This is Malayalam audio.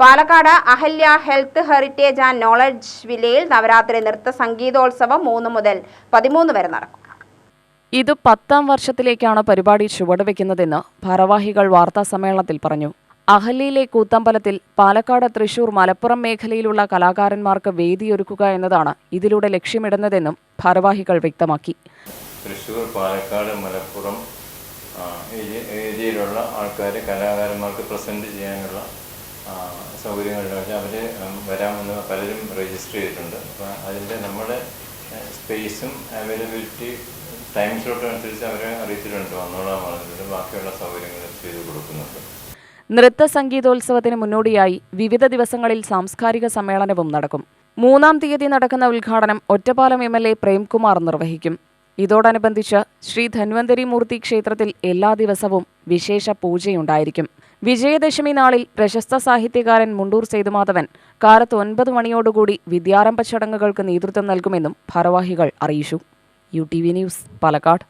Palakkad Ahalya health heritage and knowledge വില്ലയിൽ Navaratri നൃത്ത സംഗീതോത്സവം മൂന്ന് മുതൽ പതിമൂന്ന് വരെ നടക്കും. ഇത് പത്താം വർഷത്തിലേക്കാണ് പരിപാടി ചുവടുവെക്കുന്നതെന്ന് ഭാരവാഹികൾ വാർത്താസമ്മേളനത്തിൽ പറഞ്ഞു. അഹല്യയിലെ കൂത്തമ്പലത്തിൽ പാലക്കാട് തൃശൂർ മലപ്പുറം മേഖലയിലുള്ള കലാകാരന്മാർക്ക് വേദിയൊരുക്കുക എന്നതാണ് ഇതിലൂടെ ലക്ഷ്യമിടുന്നതെന്നും ഭാരവാഹികൾ വ്യക്തമാക്കി. തൃശൂർ പാലക്കാട് മലപ്പുറം ഏരിയയിലുള്ള ആൾക്കാർ കലാകാരന്മാർക്ക് പ്രസന്റ് ചെയ്യാനുള്ള സൗകര്യങ്ങളുണ്ട്. പക്ഷേ അവർ വരാമെന്ന് പലരും രജിസ്റ്റർ ചെയ്തിട്ടുണ്ട്. അപ്പോൾ അതിന്റെ നമ്മുടെ സ്പേസും അവൈലബിലിറ്റി ടൈം സ്ലോട്ടും അനുസരിച്ച് അവരെ അറിയിച്ചിട്ടുണ്ട്. വന്നോളാൻ പറഞ്ഞിട്ടുണ്ട് ബാക്കിയുള്ള സൗകര്യങ്ങൾ ചെയ്ത് കൊടുക്കുന്നുണ്ട്. നൃത്ത സംഗീതോത്സവത്തിന് മുന്നോടിയായി വിവിധ ദിവസങ്ങളിൽ സാംസ്കാരിക സമ്മേളനവും നടക്കും. മൂന്നാം തീയതി നടക്കുന്ന ഉദ്ഘാടനം Ottapalam M L A Premkumar നിർവഹിക്കും. ഇതോടനുബന്ധിച്ച് ശ്രീ ധന്വന്തരി മൂർത്തി ക്ഷേത്രത്തിൽ എല്ലാ ദിവസവും വിശേഷ പൂജയുണ്ടായിരിക്കും. വിജയദശമി നാളിൽ പ്രശസ്ത സാഹിത്യകാരൻ മുണ്ടൂർ സേതുമാധവൻ കാലത്ത് ഒൻപത് മണിയോടുകൂടി വിദ്യാരംഭ ചടങ്ങുകൾക്ക് നേതൃത്വം നൽകുമെന്നും ഭാരവാഹികൾ അറിയിച്ചു. U T V news Palakkad.